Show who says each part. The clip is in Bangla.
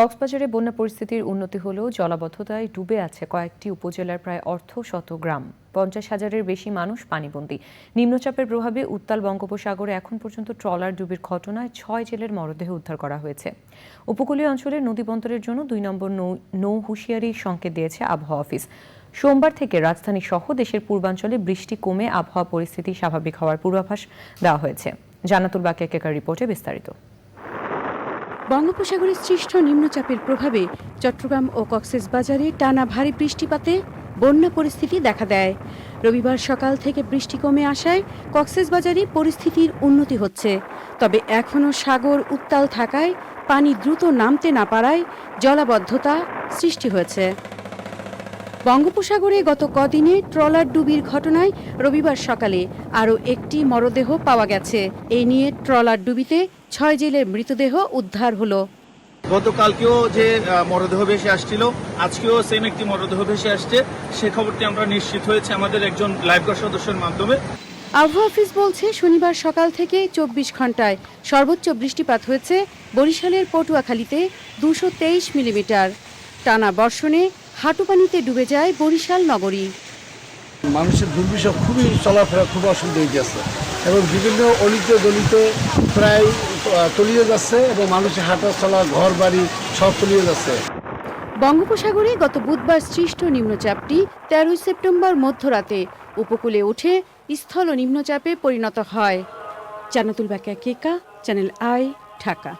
Speaker 1: কক্সবাজারে বন্যা পরিস্থিতির উন্নতি হলেও জলাবদ্ধতায় ডুবে আছে কয়েকটি উপজেলার প্রায় অর্ধ শত গ্রাম। পঞ্চাশ হাজারের বেশি মানুষ পানিবন্দী। নিম্নচাপের প্রভাবে উত্তাল বঙ্গোপসাগরে এখন পর্যন্ত ট্রলার ডুবির ঘটনায় ছয় জেলের মরদেহ উদ্ধার করা হয়েছে। উপকূলীয় অঞ্চলের নদীবন্দরের জন্য দুই নম্বর নৌ হুঁশিয়ারি সংকেত দিয়েছে আবহাওয়া অফিস। সোমবার থেকে রাজধানী সহ দেশের পূর্বাঞ্চলে বৃষ্টি কমে আবহাওয়া পরিস্থিতি স্বাভাবিক হওয়ার পূর্বাভাস দেওয়া হয়েছে। জানাতুল বাকিয়া কেকার রিপোর্টে বিস্তারিত।
Speaker 2: বঙ্গোপসাগরে সৃষ্ট নিম্নচাপের প্রভাবে চট্টগ্রাম ও কক্সবাজারে টানা ভারী বৃষ্টিপাতে বন্যা পরিস্থিতি দেখা দেয়। রবিবার সকাল থেকে বৃষ্টি কমে আসায় কক্সবাজারে পরিস্থিতির উন্নতি হচ্ছে। তবে এখনও সাগর উত্তাল থাকায় পানি দ্রুত নামতে না পারায় জলাবদ্ধতা সৃষ্টি হয়েছে। বঙ্গোপসাগরে গত কদিনে ট্রলার ডুবির ঘটনায় রবিবার সকালে আরও একটি মরদেহ পাওয়া গেছে। এই নিয়ে ট্রলার ডুবিতে ছয় জেলের মৃতদেহ উদ্ধার হলো।
Speaker 3: গতকালকেও যে মরদেহ ভেসে আসছিল আজকেও সেম একটি মরদেহ ভেসে আসছে। সে খবরটি আমরা নিশ্চিত হয়েছে আমাদের একজন লাইফগার্ড সদস্যের মাধ্যমে।
Speaker 2: আবহাওয়া অফিস বলছে শনিবার সকাল থেকে চব্বিশ ঘন্টায় সর্বোচ্চ বৃষ্টিপাত হয়েছে বরিশালের পটুয়াখালীতে দুশো তেইশ মিলিমিটার। টানা বর্ষণে হাঁটুপানিতে ডুবে যায় বরিশাল নগরী।
Speaker 4: মানুষের দুর্বিষহ খুবই চলাফেরা খুব অসুবিধা হয়ে যাচ্ছে এবং বিভিন্ন অলিতে দলিতে প্রায় তলিয়ে যাচ্ছে এবং মানুষের হাঁটা চলা ঘর বাড়ি সব তলিয়ে যাচ্ছে।
Speaker 2: বঙ্গোপসাগরে গত বুধবার সৃষ্ট নিম্নচাপটি তেরোই সেপ্টেম্বর মধ্যরাতে উপকূলে উঠে স্থল নিম্নচাপে পরিণত হয়। Janatul Bakia Keka channel I Dhaka.